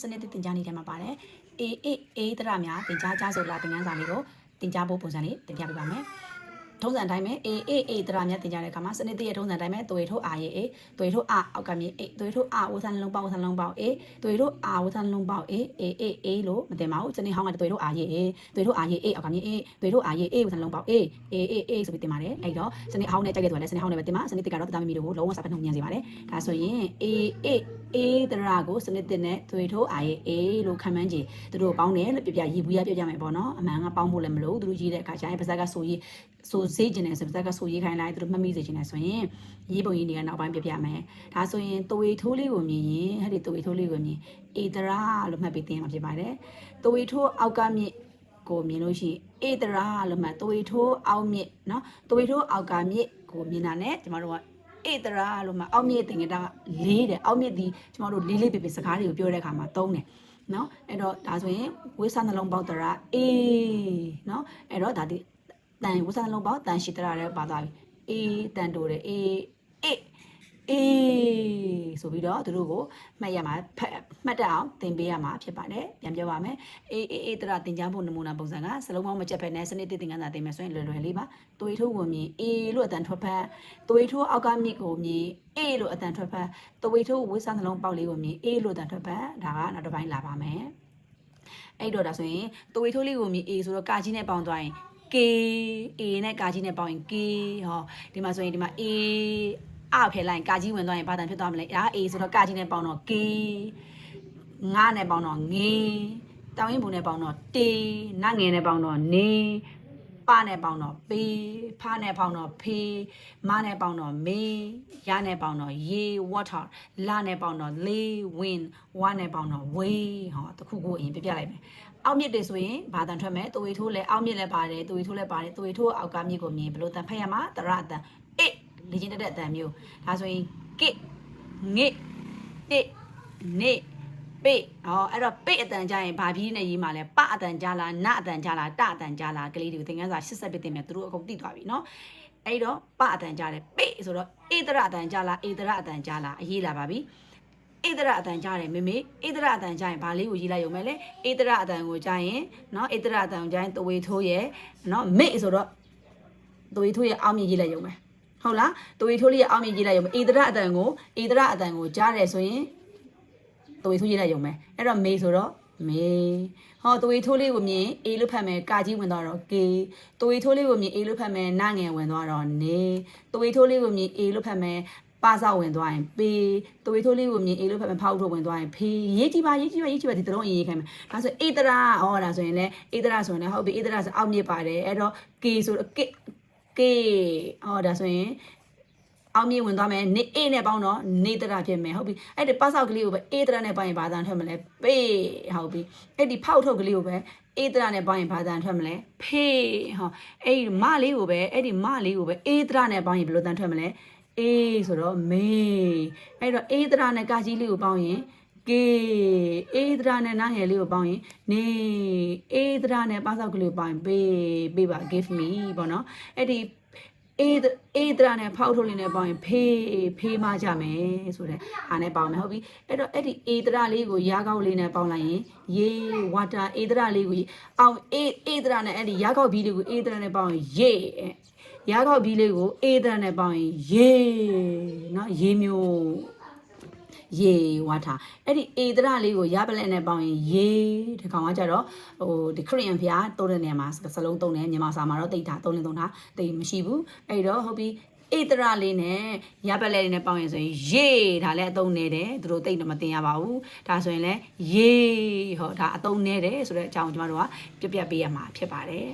စနစ်တစ်သင်ကြားနေတဲ့မှာပါတယ်။ A A A တရများသင်ကြားကြဆိုလာသင်ခန်းစာလေးကိုသင်ကြားဖို့ပုံစံလေးတင်ပြပေးပါမယ်။ ထုံးစံတိုင်းပဲ A A A တရများသင်ကြားတဲ့အခါမှာစနစ်တစ်ရဲ့ထုံးစံတိုင်းပဲသွေထိုး R ရဲ့ A သွေထိုး R အောက်ကမြင့် A သွေထိုး R ဝဆန်လုံးပေါက်ဝဆန်လုံးပေါက် A သွေထိုး R ဝဆန်လုံးပေါက် A A A A လို့မတင်ပါဘူး။စနစ်ဟောင်းကသွေထိုး R ရဲ့ A သွေထိုး R ရဲ့ A အောက်ကမြင့် A သွေထိုး R ရဲ့ A ဝဆန်လုံးပေါက် A A A A ဆိုပြီးတင်ပါတယ်။အဲ့တော့စနစ်ဟောင်းနဲ့ကြိုက်တဲ့သူကလည်းစနစ်ဟောင်းနဲ့ပဲတင်ပါစနစ်တစ်ကတော့တသားမီမီတို့ကိုလုံးဝစာဖတ်နှုံညံစေပါတယ်။ဒါဆိုရင် A A A တရကိုစနစ်တစ်နဲ့သွေထိုး R ရဲ့ A လို့ခံမှန်းကြည့်သူတို့ပေါင်းတယ်လို့ပြပြရေးဘူးရပြပြမယ်ပေါ့နော်။အမှန်ကပေါင်းဖို့လည်းမလို့သူတို့ရေးတဲ့အခါကျရင်ပါဇက်ကဆိုရေးဆိုတို့ဈေးကျင်တယ်ဆိုပြီးသက်ကဆိုရေးခိုင်းလိုက်သူတို့မမိစေချင်တယ်ဆိုရင်ရေးပုံရေးနေကနောက်ပိုင်းပြပြမယ်ဒါဆိုရင်သွေးထိုးလေးကိုမြင်ရင်ဟဲ့ဒီသွေးထိုးလေးကိုမြင်ဧတရာလို့မှတ်ပြီးသင်ရမှာဖြစ်ပါတယ်သွေးထိုးအောက်ကမြင့်ကိုမြင်လို့ရှိရင်ဧတရာလို့မှတ်သွေးထိုးအောက်မြင့်နော်သွေးထိုးအောက်ကမြင့်ကိုမြင်တာ ਨੇ ကျမတို့ကဧတရာလို့မှအောက်မြင့်တင်ကြတာလေးတယ်အောက်မြင့်ဒီကျမတို့လေးလေးပြပြစကားတွေကိုပြောတဲ့အခါမှာသုံးတယ်နော်အဲ့တော့ဒါဆိုရင်ဝိစာနှလုံးပေါက်တရာအေးနော်အဲ့တော့ဒါဒီ တန်ဝိဆာနှလုံးပေါက်တန်ရှိတရာလည်းပါသွားပြီအေးတန်တိုးတယ်အေးအေးအေးဆိုပြီးတော့သူတို့ကိုမှတ်ရမှာဖတ်မှတ်တတ်အောင်သင်ပေးရမှာဖြစ်ပါတယ်ပြန်ပြောပါမယ်အေးအေးအေးတရာသင်ကြားဖို့နမူနာပုံစံကစလုံးပေါင်းမချက်ဖက်နဲ့စနစ်တစ်သင်ခန်းစာသင်မယ်ဆိုရင်လွယ်လွယ်လေးပါသွေးထိုးဝင်မြင်အေးလို့အတန်ထွက်ဖက်သွေးထိုးအောက်ကမြစ်ကိုမြင်အေးလို့အတန်ထွက်ဖက်သွေးထိုးဝိဆာနှလုံးပေါက်လေးကိုမြင်အေးလို့အတန်ထွက်ဖက်ဒါကနောက်တစ်ပိုင်းလာပါမယ်အဲ့တော့ဒါဆိုရင်သွေးထိုးလေးကိုမြင်အေးဆိုတော့ကာကြီးနဲ့ပေါင်းသွားရင် K A နဲ့ကာကြီးနဲ့ပေါင်းရင် K ဟောဒီမှာဆိုရင်ဒီမှာ A အဖယ်လိုက်ကာကြီးဝင်သွားရင်ဘာတန်ဖြစ်သွားမလဲဒါ A ဆိုတော့ကာကြီးနဲ့ပေါင်းတော့ K ငါနဲ့ပေါင်းတော့ငေတောင်းရင်ဘုံနဲ့ပေါင်းတော့တေနငယ်နဲ့ပေါင်းတော့နေပနဲ့ပေါင်းတော့ပေဖားနဲ့ပေါင်းတော့ဖေးမနဲ့ပေါင်းတော့မေရနဲ့ပေါင်းတော့ရေ water လနဲ့ပေါင်းတော့လေ wind ဝါနဲ့ပေါင်းတော့ဝေးဟောတခုခုအရင်ပြပြလိုက်မယ် အောက်မြစ်တွေဆိုရင်ဘာတန်ထွက်မယ်သွေးထိုးလဲအောက်မြစ်လဲပါတယ်သွေးထိုးလဲပါတယ်သွေးထိုးအောက်ကမြစ်ကိုမြင်ဘလို့တန်ဖက်ရမှာတရအတန်အေးလေချင်းတက်တဲ့အတန်မျိုးဒါဆိုရင်ကိငိတိနေပေဟောအဲ့တော့ပေအတန်ကြရင်ဘာပြီးနဲ့ရေးမှာလဲပအတန်ကြလားနအတန်ကြလားတအတန်ကြလားကလေးတွေကိုသင်ခန်းစာ80ပြတင်မယ်သူတို့အကုန်သိသွားပြီเนาะအဲ့တော့ပအတန်ကြတယ်ပေဆိုတော့အေဒရအတန်ကြလားအေဒရအတန်ကြလားအရေးလာပါပြီ ဧဒရအတန်ကြားတယ်မေမေဧဒရအတန်ကြားရင်ဘာလေးကိုရေးလိုက်ရုံပဲလေဧဒရအတန်ကိုကြားရင်နော်ဧဒရအတန်ကိုကြားရင်သွေထိုးရဲ့နော်မိတ်ဆိုတော့သွေထိုးရဲ့အောက်မြင်ရေးလိုက်ရုံပဲဟုတ်လားသွေထိုးလေးရဲ့အောက်မြင်ရေးလိုက်ရုံပဲဧဒရအတန်ကိုဧဒရအတန်ကိုကြားတယ်ဆိုရင်သွေထိုးရေးလိုက်ရုံပဲအဲ့တော့မေဆိုတော့မေဟောသွေးထိုးလေးကိုမြင်အေလို့ဖတ်မယ်ကာကြီးဝင်သွားတော့ကေသွေးထိုးလေးကိုမြင်အေလို့ဖတ်မယ်နငယ်ဝင်သွားတော့နေသွေးထိုးလေးကိုမြင်အေလို့ဖတ်မယ် ပါဆောက်ဝင်သွားရင်ပေသွေးထိုးလေးကိုမြင်အေးလို့ဖတ်မယ်ဖောက်ထုတ်ဝင်သွားရင်ဖေးရေးကြည့်ပါရေးကြည့်ပါရေးကြည့်ပါဒီတလုံးအေးရေးခိုင်းမယ်ဒါဆိုအေးတရာဟောဒါဆိုရင်လည်းအေးတရာဆိုရင်လည်းဟုတ်ပြီအေးတရာဆိုအောက်မြစ်ပါတယ်အဲ့တော့ကေဆိုတော့ကေကေဟောဒါဆိုရင်အောင်မြေဝင်သွားမယ်နေအေးနဲ့ပေါင်းတော့နေတရဖြစ်မယ်ဟုတ်ပြီအဲ့ဒီပတ်ဆောက်ကလေးကိုပဲအေးတရနဲ့ပေါင်းရင်ဘာသာထွက်မလဲပေဟုတ်ပြီအဲ့ဒီဖောက်ထုတ်ကလေးကိုပဲအေးတရနဲ့ပေါင်းရင်ဘာသာထွက်မလဲဖေဟောအဲ့ဒီမလေးကိုပဲအဲ့ဒီမလေးကိုပဲအေးတရနဲ့ပေါင်းရင်ဘယ်လိုတန်ထွက်မလဲ အေးဆိုတော့မေအဲ့တော့အေးတရနဲ့ကာကြီးလေးကိုပေါင်းရင်ကေအေးဒရာနဲ့နားငယ်လေးကိုပေါင်းရင်နေအေးဒရာနဲ့ပါဆောက်ကလေးကိုပေါင်းရင်ပေးပေးပါ give me ပေါ့နော်အဲ့ဒီအေးအေးဒရာနဲ့ဖောက်ထုတ်လေးနဲ့ပေါင်းရင်ဖေးဖေးမကြမယ်ဆိုတဲ့ဟာနဲ့ပေါင်းမယ်ဟုတ်ပြီအဲ့တော့အဲ့ဒီအေးဒရာလေးကိုရာကောက်လေးနဲ့ပေါင်းလိုက်ရင်ရေ water အေးဒရာလေးကိုအောင်အေးအေးဒရာနဲ့အဲ့ဒီရာကောက်ဘီလေးကိုအေးဒရာနဲ့ပေါင်းရင်ရေ ရာကောက်ပြီးလေးကိုအေးတန်နဲ့ပေါင်းရင်ရေနော်ရေမျိုးရေဝါထာအဲ့ဒီအေဒရလေးကိုရပလက်နဲ့ပေါင်းရင်ရေဒီကောင်ကကြတော့ဟိုဒီခရီးယန်ဖျားသုံးတဲ့နေရာမှာစလုံးသုံးတယ်မြန်မာစာမှာတော့တိတ်တာသုံးလင်းသုံးတာတိတ်မရှိဘူးအဲ့တော့ဟုတ်ပြီအေတရလေးနဲ့ရပလက်လေးနဲ့ပေါင်းရင်ဆိုရင်ရေဒါလည်းအသုံးနေတယ်သူတို့တိတ်တော့မတင်ရပါဘူးဒါဆိုရင်လည်းရေဟောဒါအသုံးနေတယ်ဆိုတဲ့အကြောင်းကျွန်တော်တို့ကပြပြပေးရမှာဖြစ်ပါတယ်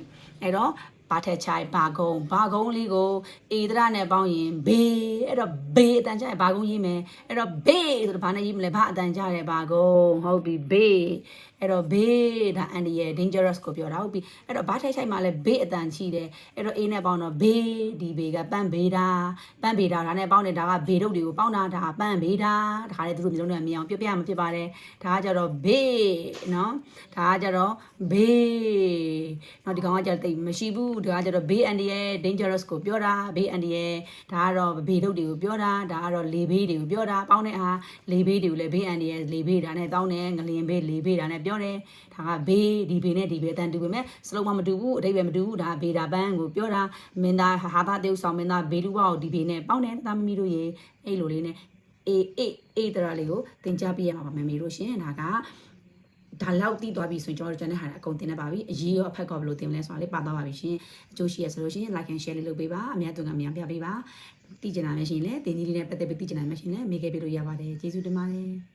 အဲ့တော့ ဘာထက်ချိုင်ဘာကုံဘာကုံလေးကိုအေဒရနဲ့ပေါင်းရင်ဘေးအဲ့တော့ဘေးအတန်ကြရင်ဘာကုံရေးမယ်အဲ့တော့ဘေးဆိုတော့ဘာနဲ့ရေးမလဲဘာအတန်ကြရဲဘာကုံဟုတ်ပြီဘေးအဲ့တော့ဘေးဒါအန်ဒီရဲ့ dangerous ကိုပြောတာဟုတ်ပြီအဲ့တော့ဘာထက်ချိုင်မှာလဲဘေးအတန်ရှိတယ်အဲ့တော့အေးနဲ့ပေါင်းတော့ဘေးဒီဘေးကပန်းဘေးတာပန်းဘေးတာဒါနဲ့ပေါင်းနေတာကဘေးတုပ်တွေကိုပေါင်းတာဒါပန်းဘေးတာဒါခါလေသူတို့မျိုးလုံးတွေမြင်အောင်ပြပြမှာဖြစ်ပါတယ်ဒါကကြတော့ဘေးနော်ဒါကကြတော့ဘေးနော်ဒီကောင်ကကြတော့တိတ်မရှိဘူးဒါကကျတော့ဘေးအန်ဒီရဲ့ dangerous ကိုပြောတာဘေးအန်ဒီရဲ့ဒါကတော့ဘေးဒုတ်တွေကိုပြောတာဒါကတော့လေဘေးတွေကိုပြောတာပေါင်းတဲ့အားလေဘေးတွေကိုလည်းဘေးအန်ဒီရဲ့လေဘေးဒါနဲ့တောင်းတယ်ငလျင်ဘေးလေဘေးဒါနဲ့ပြောတယ်ဒါကဘေးဒီဘေးနဲ့ဒီဘေးအတန်တူပေမဲ့စလုံးမမတူဘူးအတိတ်ပဲမတူဘူးဒါဘေးဒါပန်းကိုပြောတာမင်းသားဟာသားတေးဆောင်မင်းသားဘေးလူဘောက်ဒီဘေးနဲ့ပေါင်းတယ်သားမမီတို့ရေအဲ့လိုလေးနဲ့အေးအေးအေးတရာလေးကိုသင်ကြားပြရမှာပါမမေတို့ရှင်ဒါက ဒါလောက်တည်သွားပြီဆိုရင်ကျွန်တော်တို့ကျန်တဲ့ဟာတွေအကုန်တင်နေပါပြီအရေးရောအဖက်ကဘယ်လိုတင်မလဲဆိုတာလေးပါသွားပါပြီရှင်အကျိုးရှိရဆိုလို့ရှိရင် like and share လေးလုပ်ပေးပါအများသူကအများပြပေးပါတည်ကျင်တာမရှိရင်လည်းတင်ကြီးလေးနဲ့ပတ်သက်ပြီးတည်ကျင်တာမရှိရင်လည်းမေးခဲ့ပေးလို့ရပါတယ်ကျေးဇူးတင်ပါတယ်